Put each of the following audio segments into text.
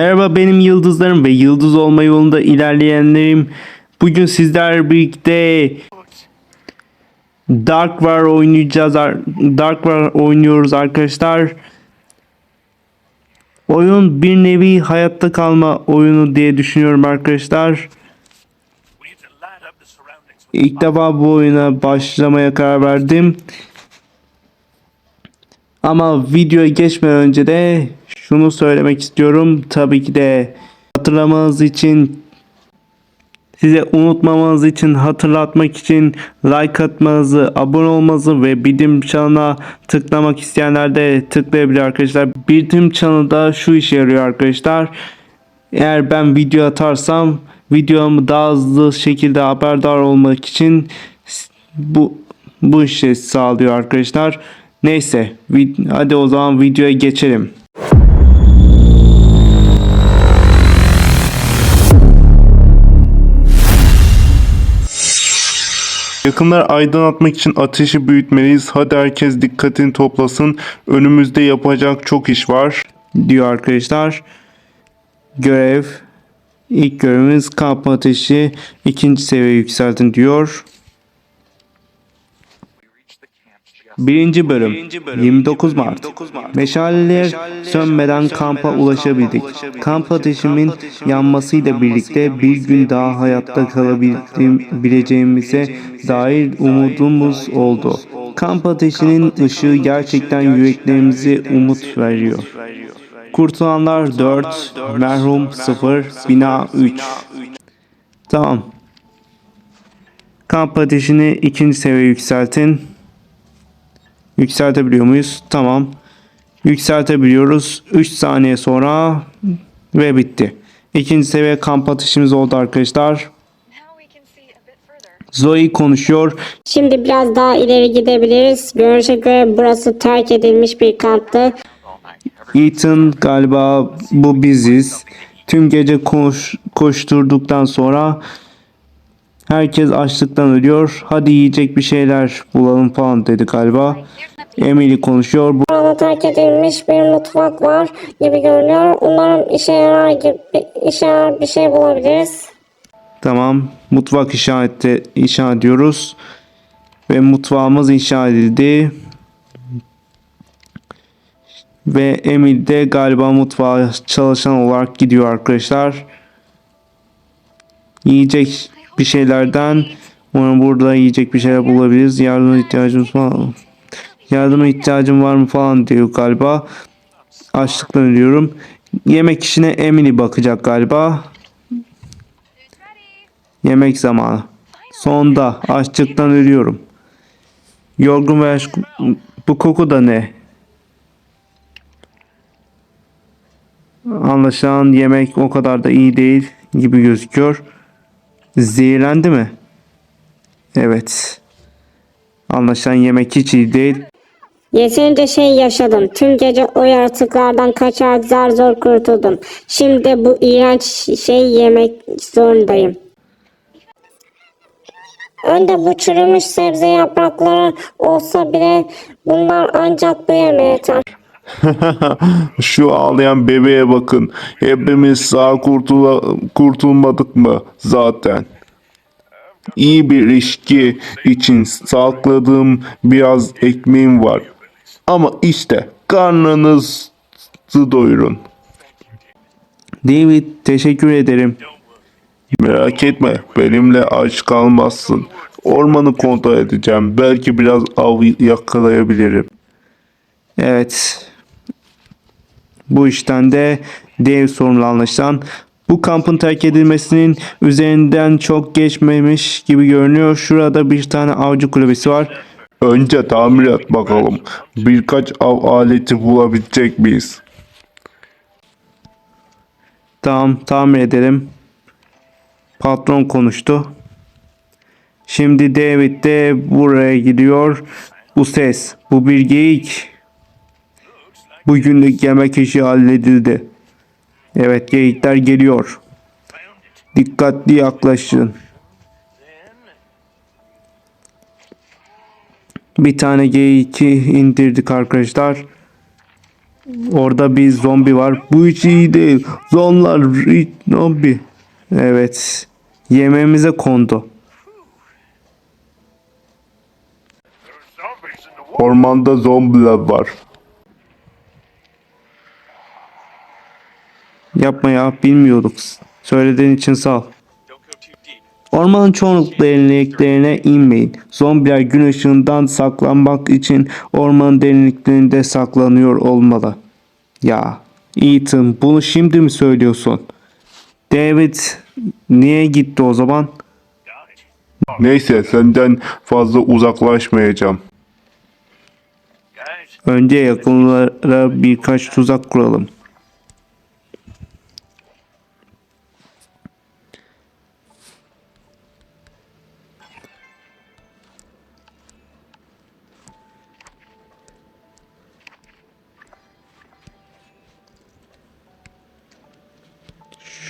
Merhaba benim yıldızlarım ve yıldız olma yolunda ilerleyenlerim. Bugün sizler birlikte Dark War oynayacağız. ar- Dark War oynuyoruz arkadaşlar. Oyun bir nevi hayatta kalma oyunu diye düşünüyorum arkadaşlar. İlk defa bu oyuna başlamaya karar verdim. Ama videoya geçmeden önce de şunu söylemek istiyorum. Tabii ki de hatırlamanız için size unutmamanız için hatırlatmak için like atmanızı, abone olmanızı ve bildirim çanına tıklamak isteyenler de tıklayabilir arkadaşlar. Bildirim çanı da şu işe yarıyor arkadaşlar. Eğer ben video atarsam videomu daha hızlı şekilde haberdar olmak için bu bu işe sağlıyor arkadaşlar. Neyse hadi o zaman videoya geçelim. Yakınlar aydınlatmak için ateşi büyütmeliyiz. Hadi herkes dikkatini toplasın. Önümüzde yapacak çok iş var. diyor arkadaşlar. Görev ilk görevimiz kamp ateşi ikinci seviye yükseltin diyor. Birinci bölüm 29 Mart Meşaleler sönmeden kampa ulaşabildik. Kamp ateşimin yanmasıyla birlikte bir gün daha hayatta kalabileceğimize dair umudumuz oldu. Kamp ateşinin ışığı gerçekten yüreklerimize umut veriyor. Kurtulanlar 4, merhum 0, bina 3. Tamam. Kamp ateşini ikinci seviye yükseltin. Yükseltebiliyor muyuz? Tamam. Yükseltebiliyoruz. 3 saniye sonra ve bitti. İkinci seviye kamp ateşimiz oldu arkadaşlar. Zoe konuşuyor. Şimdi biraz daha ileri gidebiliriz. Görünüşe göre burası terk edilmiş bir kamptı. Ethan galiba bu biziz. Tüm gece koş, koşturduktan sonra herkes açlıktan ölüyor. Hadi yiyecek bir şeyler bulalım falan dedi galiba. Emily konuşuyor. Bu- Burada terk edilmiş bir mutfak var gibi görünüyor. Umarım işe yarar gibi işe yarar bir şey bulabiliriz. Tamam. Mutfak inşa etti, inşa ediyoruz. Ve mutfağımız inşa edildi. Ve Emil de galiba mutfağa çalışan olarak gidiyor arkadaşlar. Yiyecek bir şeylerden umarım burada yiyecek bir şeyler bulabiliriz. Yardıma ihtiyacımız var? Yardıma ihtiyacım var mı falan diyor galiba. Açlıktan ölüyorum. Yemek işine Emily bakacak galiba. Yemek zamanı. Sonda açlıktan ölüyorum. Yorgun ve aşk... Bu koku da ne? Anlaşılan yemek o kadar da iyi değil gibi gözüküyor. Zehirlendi mi? Evet. Anlaşılan yemek hiç iyi değil. Yeterince şey yaşadım. Tüm gece o yaratıklardan kaçarak zar zor kurtuldum. Şimdi bu iğrenç şey yemek zorundayım. Önde bu çürümüş sebze yaprakları olsa bile bunlar ancak bu yemeğe. Şu ağlayan bebeğe bakın. Hepimiz sağ kurtula, kurtulmadık mı zaten? İyi bir ilişki için sakladığım biraz ekmeğim var. Ama işte karnınızı doyurun. David teşekkür ederim. Merak etme benimle aç kalmazsın. Ormanı kontrol edeceğim. Belki biraz av yakalayabilirim. Evet. Bu işten de dev sorumlu anlaşılan. Bu kampın terk edilmesinin üzerinden çok geçmemiş gibi görünüyor. Şurada bir tane avcı kulübesi var. Önce tamir et bakalım. Birkaç av aleti bulabilecek miyiz? Tamam tamir edelim. Patron konuştu. Şimdi David de buraya gidiyor. Bu ses. Bu bir geyik. Bugünlük yemek işi halledildi. Evet geyikler geliyor. Dikkatli yaklaşın. Bir tane geyiki indirdik arkadaşlar. Orada bir zombi var. Bu hiç iyi değil. Zonlar zombi. Evet. Yemeğimize kondu. Ormanda zombiler var. Yapma ya bilmiyorduk. Söylediğin için sağ ol. Ormanın çoğunlukla derinliklerine inmeyin. Zombiler gün ışığından saklanmak için ormanın derinliklerinde saklanıyor olmalı. Ya Ethan bunu şimdi mi söylüyorsun? David niye gitti o zaman? Neyse senden fazla uzaklaşmayacağım. Önce yakınlara birkaç tuzak kuralım.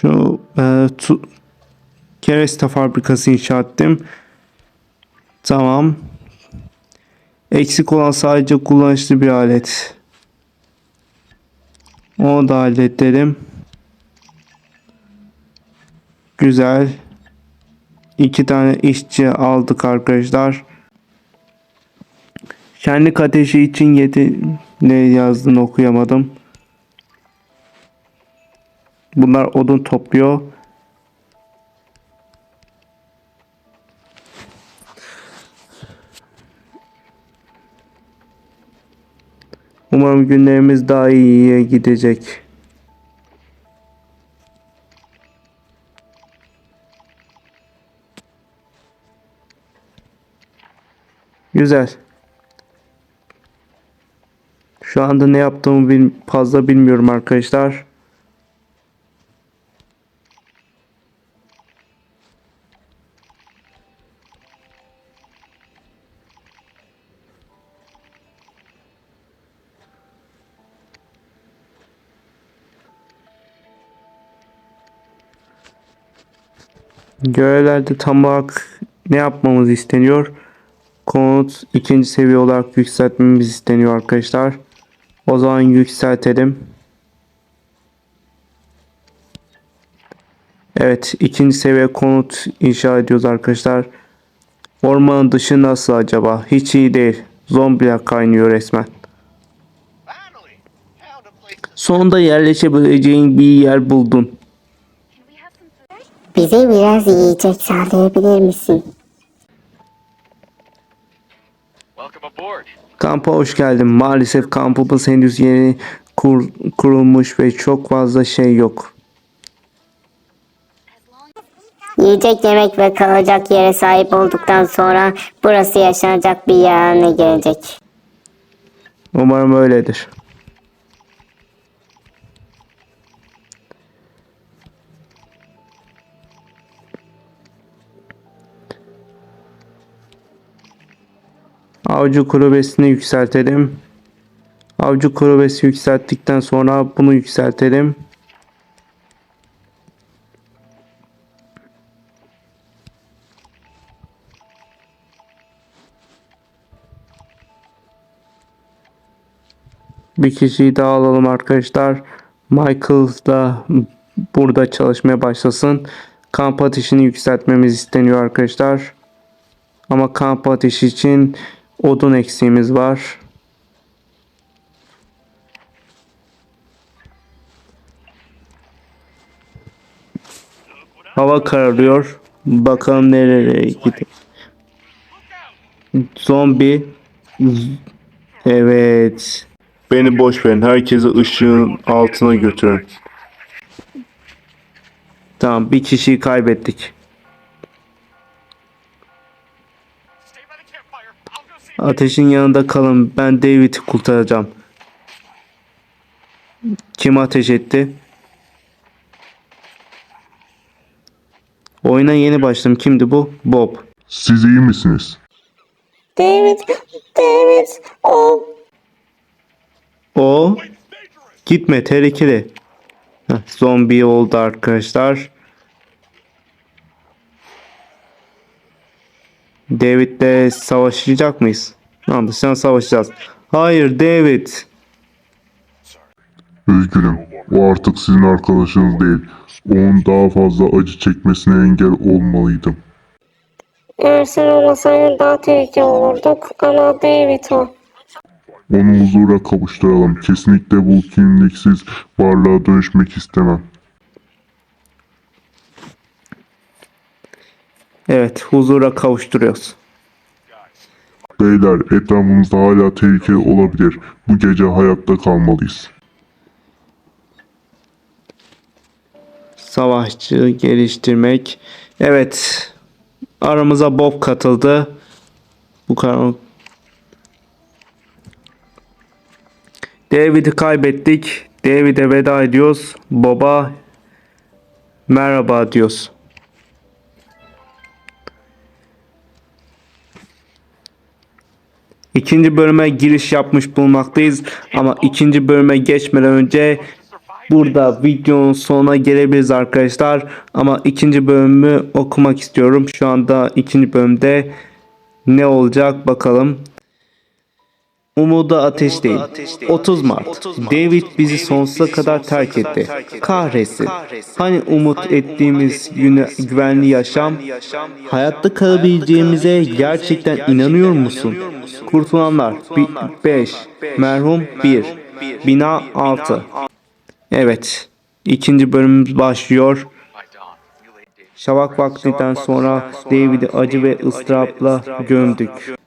Şu e, tu, kereste fabrikası inşa ettim. Tamam. Eksik olan sadece kullanışlı bir alet. Onu da halledelim. Güzel. İki tane işçi aldık arkadaşlar. Şenlik ateşi için yedi ne yazdığını okuyamadım. Bunlar odun topluyor. Umarım günlerimiz daha iyiye gidecek. Güzel. Şu anda ne yaptığımı fazla bilmiyorum arkadaşlar. Görevlerde tam olarak ne yapmamız isteniyor? Konut ikinci seviye olarak yükseltmemiz isteniyor arkadaşlar. O zaman yükseltelim. Evet ikinci seviye konut inşa ediyoruz arkadaşlar. Ormanın dışı nasıl acaba? Hiç iyi değil. Zombiler kaynıyor resmen. Sonunda yerleşebileceğin bir yer buldun. Bize biraz yiyecek sağlayabilir misin? welcome aboard. Kampa hoş geldin. Maalesef kampımız henüz yeni kur- kurulmuş ve çok fazla şey yok. Yiyecek yemek ve kalacak yere sahip olduktan sonra burası yaşanacak bir yer haline gelecek. Umarım öyledir. Avcı kulübesini yükseltelim. Avcı kulübesi yükselttikten sonra bunu yükseltelim. Bir kişiyi daha alalım arkadaşlar. Michael da burada çalışmaya başlasın. Kamp ateşini yükseltmemiz isteniyor arkadaşlar. Ama kamp ateşi için odun eksiğimiz var. Hava kararıyor. Bakalım nereye gidiyor. Zombi. Evet. Beni boş verin. Herkesi ışığın altına götürün. Tamam bir kişiyi kaybettik. Ateşin yanında kalın. Ben David'i kurtaracağım. Kim ateş etti? Oyuna yeni başladım. Kimdi bu? Bob. Siz iyi misiniz? David, David, o O gitme tehlikeli. Heh, zombi oldu arkadaşlar. David'le savaşacak mıyız? Anlaşılan savaşacağız. Hayır David. Üzgünüm. O artık sizin arkadaşınız değil. Onun daha fazla acı çekmesine engel olmalıydım. Eğer sen olmasaydın daha tehlikeli olurduk ama David o. Onu huzura kavuşturalım. Kesinlikle bu kimliksiz varlığa dönüşmek istemem. Evet huzura kavuşturuyoruz. Beyler etrafımızda hala tehlike olabilir. Bu gece hayatta kalmalıyız. Savaşçı geliştirmek. Evet. Aramıza Bob katıldı. Bu kadar. David'i kaybettik. David'e veda ediyoruz. Bob'a merhaba diyoruz. İkinci bölüme giriş yapmış bulunmaktayız. Ama ikinci bölüme geçmeden önce burada videonun sonuna gelebiliriz arkadaşlar. Ama ikinci bölümü okumak istiyorum. Şu anda ikinci bölümde ne olacak bakalım. Umuda ateş değil. 30 Mart. David bizi sonsuza kadar terk etti. Kahretsin. Hani umut ettiğimiz güne, güvenli yaşam, hayatta kalabileceğimize gerçekten inanıyor musun? Kurtulanlar 5, merhum 1, bina 6. Evet. ikinci bölümümüz başlıyor. Şafak vaktinden sonra David'i acı ve ıstırapla gömdük.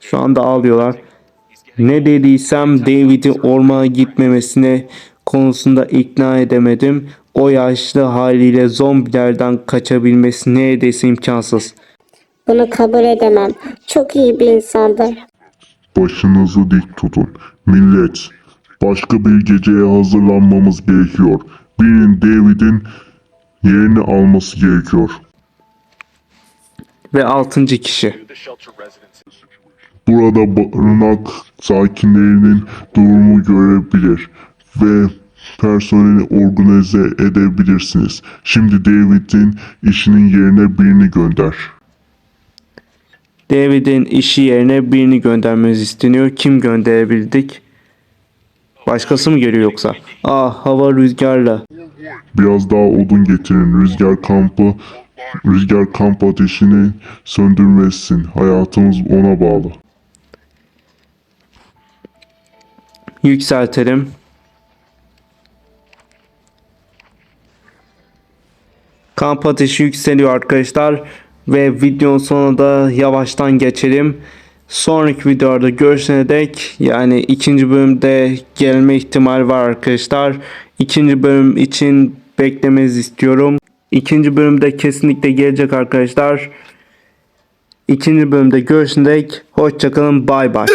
Şu anda ağlıyorlar. Ne dediysem David'i ormana gitmemesine konusunda ikna edemedim. O yaşlı haliyle zombilerden kaçabilmesi neredeyse imkansız. Bunu kabul edemem. Çok iyi bir insandı. Başınızı dik tutun. Millet, başka bir geceye hazırlanmamız gerekiyor. Birinin David'in yerini alması gerekiyor. Ve altıncı kişi. Burada barınak sakinlerinin durumu görebilir ve personeli organize edebilirsiniz. Şimdi David'in işinin yerine birini gönder. David'in işi yerine birini göndermemiz isteniyor. Kim gönderebildik? Başkası mı geliyor yoksa? Ah hava rüzgarla. Biraz daha odun getirin. Rüzgar kampı Rüzgar kamp ateşini söndürmesin. Hayatımız ona bağlı. Yükseltelim. Kamp ateşi yükseliyor arkadaşlar. Ve videonun sonuna da yavaştan geçelim. Sonraki videoda görüşene dek yani ikinci bölümde gelme ihtimal var arkadaşlar. İkinci bölüm için beklemenizi istiyorum. İkinci bölümde kesinlikle gelecek arkadaşlar. İkinci bölümde görüşene dek hoşçakalın bay bay.